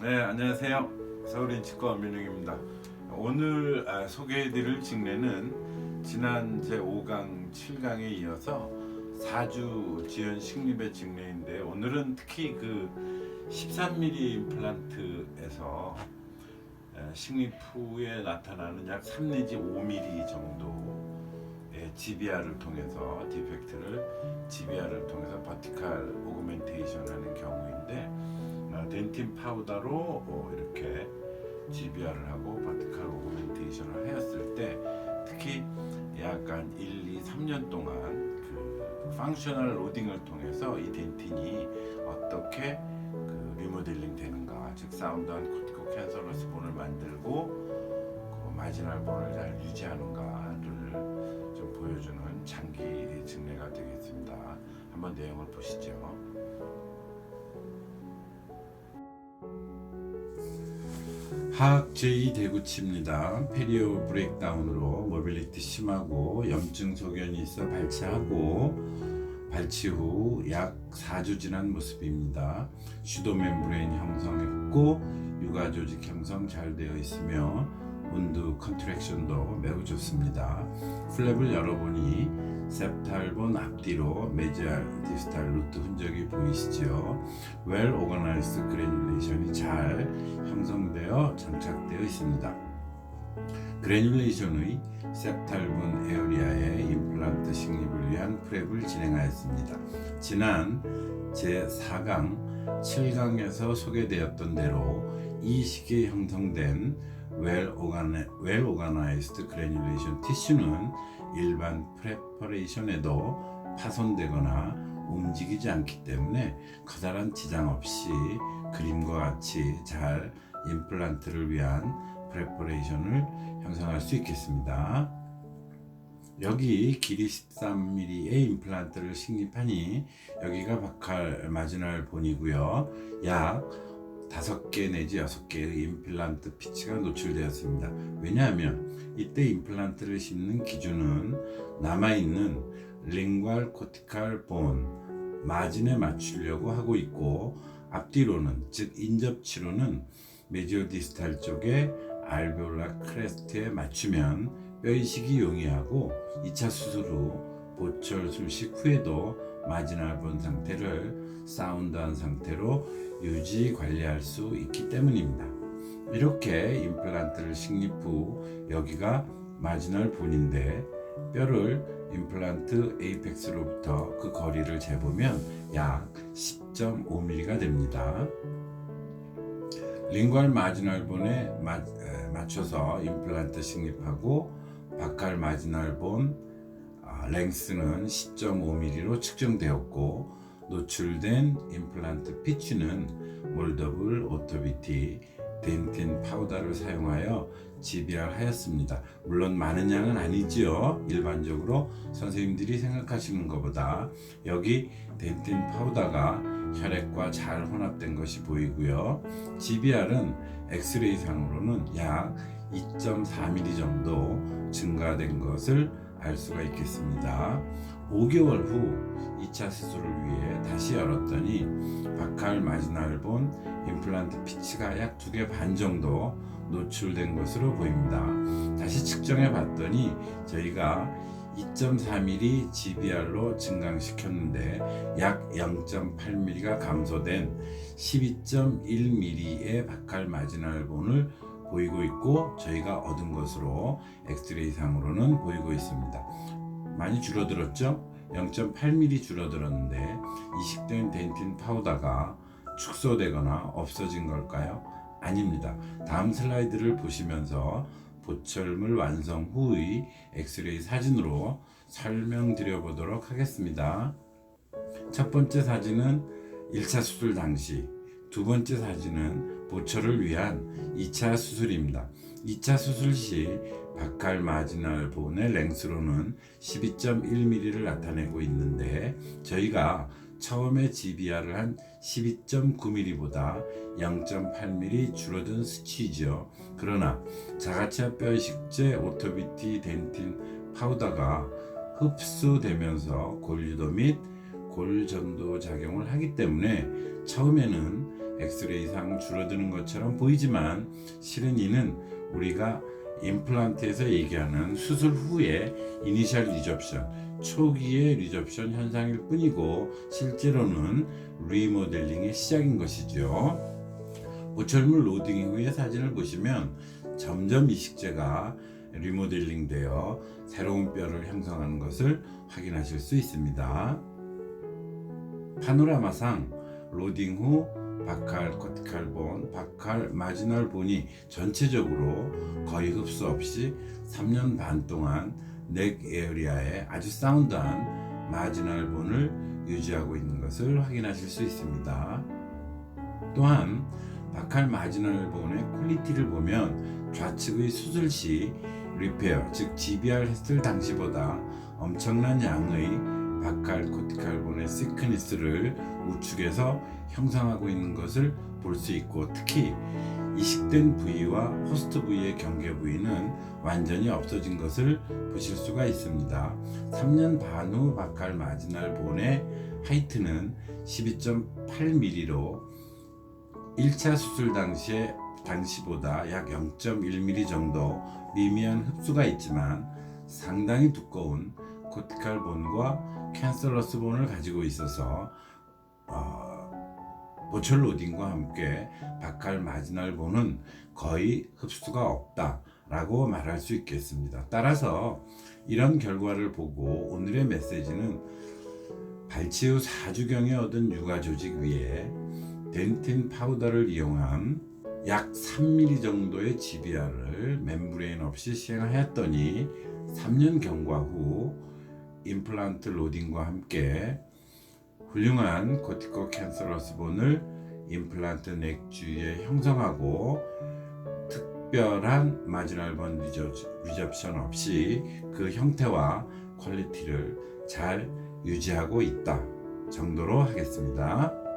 네, 안녕하세요. 서울인 치과 엄민웅입니다. 오늘 아, 소개해드릴 직례는 지난 제 5강, 7강에 이어서 4주 지연 식립의 직례인데 오늘은 특히 그 13mm 임플란트에서 에, 식립 후에 나타나는 약 3 내지 5mm 정도의 GBR을 통해서 디펙트를 GBR을 통해서 버티칼 오그멘테이션 하는 경우인데 어, 덴틴 파우더로 어, 이렇게 GBR을 하고 버티칼 오그멘테이션을 하였을 때 특히 약간 1, 2, 3년 동안 그 펑셔널 로딩을 통해서 이 덴틴이 어떻게 그 리모델링 되는가 즉 사운드한 코티코 캔서러스 본을 만들고 그 마지널 본을 잘 유지하는가를 좀 보여주는 장기 증례가 되겠습니다. 한번 내용을 보시죠. 하악 제2 대구치입니다. 페리오 브레이크다운으로 모빌리티 심하고 염증 소견이 있어 발치하고 발치 후 약 4주 지난 모습입니다. 슈도 멤브레인 형성했고 육아 조직 형성 잘 되어 있으며 운드 컨트랙션도 매우 좋습니다. 플랩을 열어보니 셉탈본 앞뒤로 메지알 디스탈 루트 흔적이 보이시죠? 웰 오거나이스 그래듈레이션이 잘 형성되어 장착되어 있습니다. 그래듈레이션의 셉탈본 에어리아의 임플란트 식립을 위한 프랩을 진행하였습니다. 지난 제4강, 7강에서 소개되었던 대로 이 시기에 형성된 웰 오가나이스드 그래듈레이션 티슈는 일반 프레퍼레이션에도 파손되거나 움직이지 않기 때문에 커다란 지장 없이 그림과 같이 잘 임플란트를 위한 프레퍼레이션을 형성할 수 있겠습니다. 여기 길이 13mm의 임플란트를 식립하니 여기가 바칼 마지널 본이고요. 약 5개 내지 6개의 임플란트 피치가 노출되었습니다. 왜냐하면 이때 임플란트를 심는 기준은 남아있는 링괄 코티칼 본 마진에 맞추려고 하고 있고 앞뒤로는 즉 인접치로는 메지오디스탈 쪽에 알베올라 크레스트에 맞추면 뼈 이식이 용이하고 2차 수술 후 보철 술식 후에도 마지날 본 상태를 사운드한 상태로 유지 관리할 수 있기 때문입니다. 이렇게 임플란트를 식립 후 여기가 마지널 본인데 뼈를 임플란트 에이펙스로부터 그 거리를 재보면 약 10.5mm가 됩니다. 링괄 마지널 본에 맞춰서 임플란트 식립하고 바칼 마지널 본 아, 랭스는 10.5mm로 측정되었고 노출된 임플란트 피치는 몰더블 오토비티 덴틴 파우더를 사용하여 GBR 하였습니다. 물론 많은 양은 아니지요. 일반적으로 선생님들이 생각하시는 것보다 여기 덴틴 파우더가 혈액과 잘 혼합된 것이 보이고요. GBR은 엑스레이 상으로는 약 2.4mm 정도 증가된 것을 알 수가 있겠습니다. 5개월 후 2차 수술을 위해 다시 열었더니 바칼 마지날 본 임플란트 피치가 약 2개 반 정도 노출된 것으로 보입니다. 다시 측정해 봤더니 저희가 2.4mm GBR로 증강시켰는데 약 0.8mm가 감소된 12.1mm의 바칼 마지날 본을 보이고 있고 저희가 얻은 것으로 엑스레이 상으로는 보이고 있습니다. 많이 줄어들었죠? 0.8mm 줄어들었는데 이식된 덴틴 파우더가 축소되거나 없어진 걸까요? 아닙니다. 다음 슬라이드를 보시면서 보철물 완성 후의 엑스레이 사진으로 설명드려 보도록 하겠습니다. 첫 번째 사진은 1차 수술 당시, 두 번째 사진은 보철을 위한 2차 수술입니다. 2차 수술 시 바칼 마지널 본의 랭스로는 12.1mm를 나타내고 있는데 저희가 처음에 GBR을 한 12.9mm보다 0.8mm 줄어든 수치이죠. 그러나 자가차 뼈식제 오토비티 덴틴 파우더가 흡수되면서 골유도 및 골전도 작용을 하기 때문에 처음에는 엑스레이상 줄어드는 것처럼 보이지만 실은 이는 우리가 임플란트에서 얘기하는 수술 후에 이니셜 리접션, 초기의 리접션 현상일 뿐이고 실제로는 리모델링의 시작인 것이죠. 보철물 로딩 이후의 사진을 보시면 점점 이식제가 리모델링 되어 새로운 뼈를 형성하는 것을 확인하실 수 있습니다. 파노라마상 로딩 후 바칼 코티칼 본, 바칼 마지널 본이 전체적으로 거의 흡수 없이 3년 반 동안 넥 에어리아에 아주 사운드한 마지널 본을 유지하고 있는 것을 확인하실 수 있습니다. 또한 바칼 마지널 본의 퀄리티를 보면 좌측의 수술 시 리페어 즉 GBR 했을 당시보다 엄청난 양의 바칼 코티칼 본의 시크니스를 우측에서 형성하고 있는 것을 볼 수 있고 특히 이식된 부위와 호스트 부위의 경계 부위는 완전히 없어진 것을 보실 수가 있습니다. 3년 반 후 바칼 마지날 본의 하이트는 12.8mm로 1차 수술 당시에 당시보다 약 0.1mm 정도 미미한 흡수가 있지만 상당히 두꺼운 코티칼 본과 캔슬러스 본을 가지고 있어서 어, 보철 로딩과 함께 바칼 마지날 본은 거의 흡수가 없다 라고 말할 수 있겠습니다. 따라서 이런 결과를 보고 오늘의 메시지는 발치 후 4주경에 얻은 유가 조직 위에 덴틴 파우더를 이용한 약 3mm 정도의 GBR을 멤브레인 없이 시행하였더니 3년 경과 후 임플란트 로딩과 함께 훌륭한 코티코 캔서러스 본을 임플란트 넥 주위에 형성하고 특별한 마지널 본 리접션 없이 그 형태와 퀄리티를 잘 유지하고 있다 정도로 하겠습니다.